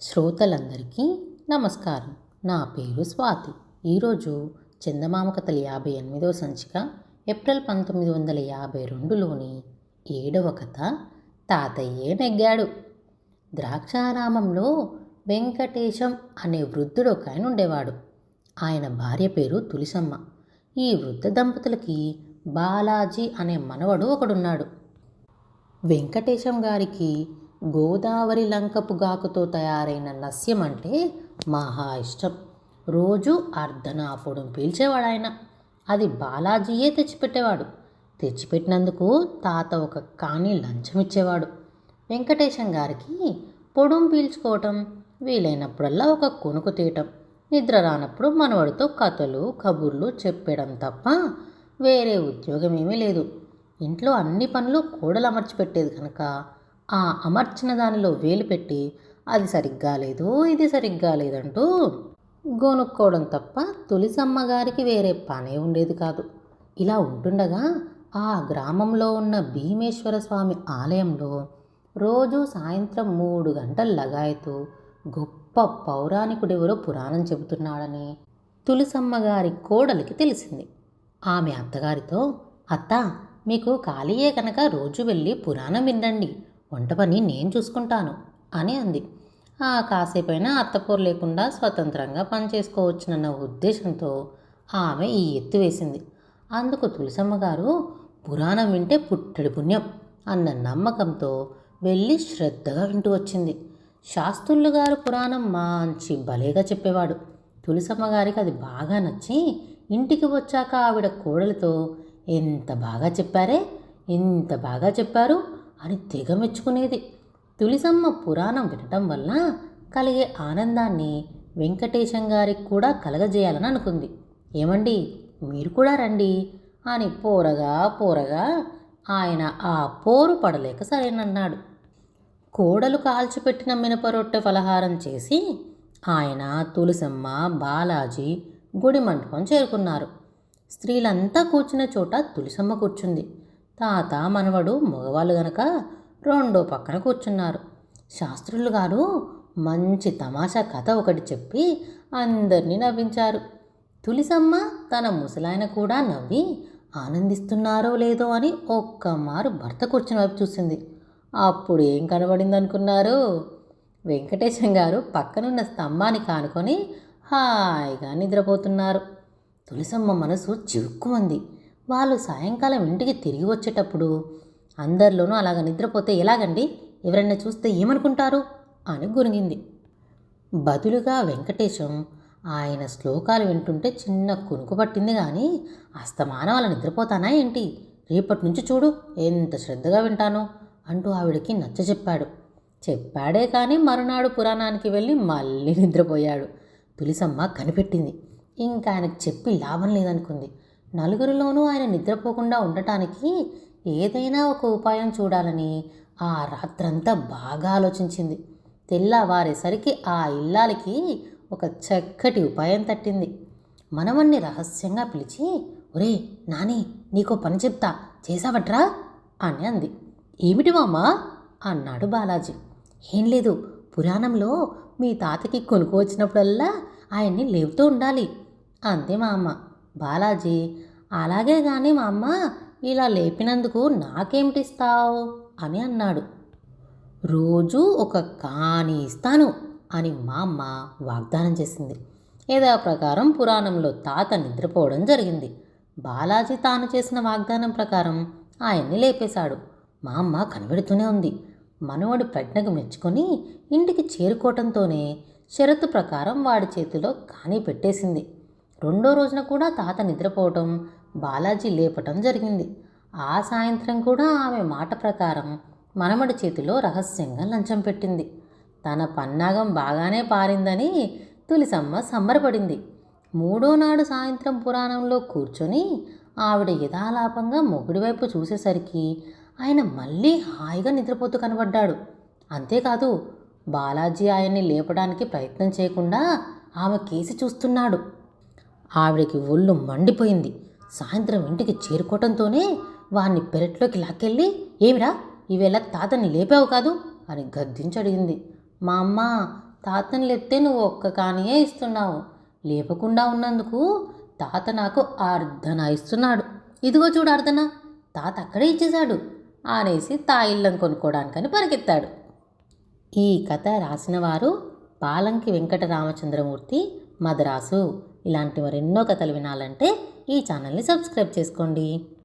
శ్రోతలందరికీ నమస్కారం. నా పేరు స్వాతి. ఈరోజు చందమామ కథలు యాభై ఎనిమిదవ సంచిక ఏప్రిల్ పంతొమ్మిది వందల యాభై రెండులోని ఏడవ కథ తాతయ్యే నెగ్గాడు. ద్రాక్షారామంలో వెంకటేశం అనే వృద్ధుడు ఒక ఆయన ఉండేవాడు. ఆయన భార్య పేరు తులిసమ్మ. ఈ వృద్ధ దంపతులకి బాలాజీ అనే మనవడు ఒకడున్నాడు. వెంకటేశం గారికి గోదావరి లంకపు గాకుతో తయారైన లస్యం అంటే మహా ఇష్టం. రోజు అర్ధనాపుడం పీల్చేవాడు ఆయన అది బాలాజీయే తెచ్చిపెట్టేవాడు. తెచ్చిపెట్టినందుకు తాత ఒక కాని లంచం ఇచ్చేవాడు వెంకటేశం గారికి పొడుం పీల్చుకోవటం వీలైనప్పుడల్లా ఒక కొనుకు తీయటం నిద్ర రానప్పుడు మనవడితో కథలు కబుర్లు చెప్పడం తప్ప వేరే ఉద్యోగం ఏమీ లేదు. ఇంట్లో అన్ని పనులు కోడలు అమర్చిపెట్టేది కనుక ఆ అమర్చిన దానిలో వేలు పెట్టి అది సరిగ్గా లేదు ఇది సరిగ్గా లేదంటూ గోనుక్కోవడం తప్ప తులిసమ్మగారికి వేరే పనే ఉండేది కాదు. ఇలా ఉంటుండగా ఆ గ్రామంలో ఉన్న భీమేశ్వర స్వామి ఆలయంలో రోజు సాయంత్రం మూడు గంటల లగాయతు గొప్ప పౌరాణికుడెవరో పురాణం చెబుతున్నాడని తులసమ్మ గారి కోడలికి తెలిసింది. ఆమె అత్తగారితో అత్త మీకు ఖాళీయే కనుక రోజు వెళ్ళి పురాణం వినండి వంట పని నేను చూసుకుంటాను అని అంది. ఆ కాసేపైనా అత్తపోరు లేకుండా స్వతంత్రంగా పనిచేసుకోవచ్చునన్న ఉద్దేశంతో ఆమె ఈ ఎత్తు వేసింది. అందుకు తులసమ్మ గారు పురాణం వింటే పుట్టడి పుణ్యం అన్న నమ్మకంతో వెళ్ళి శ్రద్ధగా వింటూ వచ్చింది. శాస్త్రులు గారు పురాణం మంచి భలేగా చెప్పేవాడు. తులసమ్మ గారికి అది బాగా నచ్చి ఇంటికి వచ్చాక ఆవిడ కోడలతో ఎంత బాగా చెప్పారే ఎంత బాగా చెప్పారు అని తెగ మెచ్చుకునేది తులిసమ్మ పురాణం వినటం వల్ల కలిగే ఆనందాన్ని వెంకటేశం గారికి కూడా కలగజేయాలని అనుకుంది. ఏమండి? మీరు కూడా రండి అని పోరగా పోరగా ఆయన ఆ పోరు పడలేక సరేనన్నాడు. కోడలు కాల్చిపెట్టిన మినపరొట్టె ఫలహారం చేసి ఆయన తులసమ్మ బాలాజీ గుడి మంటపం చేరుకున్నారు. స్త్రీలంతా కూర్చున్న చోట తులసమ్మ కూర్చుంది. తాత మనవడు మగవాళ్ళు గనక రెండో పక్కన కూర్చున్నారు. శాస్త్రులు గారు మంచి తమాషా కథ ఒకటి చెప్పి అందరినీ నవ్వించారు. తులిసమ్మ తన ముసలాయన కూడా నవ్వి ఆనందిస్తున్నారో లేదో అని ఒక్క మారు భర్త కూర్చుని వైపు చూసింది. అప్పుడు ఏం కనబడింది అనుకున్నారు వెంకటేశం గారు పక్కనున్న స్తంభాన్ని కానుకొని హాయిగా నిద్రపోతున్నారు. తులసమ్మ మనసు చిరుక్కుమంది. వాళ్ళు సాయంకాలం ఇంటికి తిరిగి వచ్చేటప్పుడు అందరిలోనూ అలాగ నిద్రపోతే ఎలాగండి? ఎవరైనా చూస్తే ఏమనుకుంటారు? అని గురిగింది బదులుగా వెంకటేశం ఆయన శ్లోకాలు వింటుంటే చిన్న కునుకు పట్టింది కానీ అస్తమానం అలా నిద్రపోతానా ఏంటి? రేపటి నుంచి చూడు ఎంత శ్రద్ధగా వింటానో అంటూ ఆవిడకి నచ్చ చెప్పాడు. చెప్పాడే కానీ మరునాడు పురాణానికి వెళ్ళి మళ్ళీ నిద్రపోయాడు. తులిసమ్మ కనిపెట్టింది. ఇంకా ఆయనకు చెప్పి లాభం లేదనుకుంది. నలుగురిలోనూ ఆయన నిద్రపోకుండా ఉండటానికి ఏదైనా ఒక ఉపాయం చూడాలని ఆ రాత్రంతా బాగా ఆలోచించింది. తెల్లవారేసరికి ఆ ఇల్లాలకి ఒక చక్కటి ఉపాయం తట్టింది. మనవణ్ణి రహస్యంగా పిలిచి ఒరే నాని నీకో పని చెప్తా. చేసావట్రా అని అంది. ఏమిటి మామా? అన్నాడు బాలాజీ. ఏం లేదు. పురాణంలో మీ తాతకి కొనుక్కు వచ్చినప్పుడల్లా ఆయన్ని లేపుతూ ఉండాలి అంతే మా అమ్మ. బాలాజీ అలాగే కానీ మా అమ్మ ఇలా లేపినందుకు నాకేమిటిస్తావు? అని అన్నాడు. రోజు ఒక కాని ఇస్తాను అని మా అమ్మ వాగ్దానం చేసింది. ఏదో ప్రకారం పురాణంలో తాత నిద్రపోవడం జరిగింది. బాలాజీ తాను చేసిన వాగ్దానం ప్రకారం ఆయన్ని లేపేశాడు. మా అమ్మ కనబెడుతూనే ఉంది. మనవడి ప్రజ్ఞకు మెచ్చుకొని ఇంటికి చేరుకోవటంతోనే షరతు ప్రకారం వాడి చేతిలో కాని పెట్టేసింది. రెండో రోజున కూడా తాత నిద్రపోవటం బాలాజీ లేపటం జరిగింది. ఆ సాయంత్రం కూడా ఆమె మాట ప్రకారం మనమడి చేతిలో రహస్యంగా లంచం పెట్టింది. తన పన్నాగం బాగానే పారిందని తులిసమ్మ సంబరపడింది. మూడో నాడు సాయంత్రం పురాణంలో కూర్చొని ఆవిడ యథాలాపంగా మొగుడి వైపు చూసేసరికి ఆయన మళ్ళీ హాయిగా నిద్రపోతూ కనబడ్డాడు. అంతేకాదు బాలాజీ ఆయన్ని లేపడానికి ప్రయత్నం చేయకుండా ఆమె కేసి చూస్తున్నాడు. ఆవిడకి ఒళ్ళు మండిపోయింది. సాయంత్రం ఇంటికి చేరుకోవటంతోనే వాణ్ణి పెరట్లోకి లాక్కెళ్ళి ఏమిరా ఈవేళ తాతని లేపావు కాదు? అని గద్దించి అడిగింది. మా అమ్మ తాతని లేపితే నువ్వు ఒక్క కానియే ఇస్తున్నావు. లేపకుండా ఉన్నందుకు తాత నాకు అర్ధన ఇస్తున్నాడు. ఇదిగో చూడు అర్ధన తాత అక్కడే ఇచ్చేశాడు అనేసి తా ఇల్లం కొనుక్కోవడానికని పరిగెత్తాడు. ఈ కథ రాసిన వారు పాలంకి వెంకట రామచంద్రమూర్తి మద్రాసు. ఇలాంటి మరెన్నో కథలు వినాలంటే ఈ ఛానల్ని సబ్స్క్రైబ్ చేసుకోండి.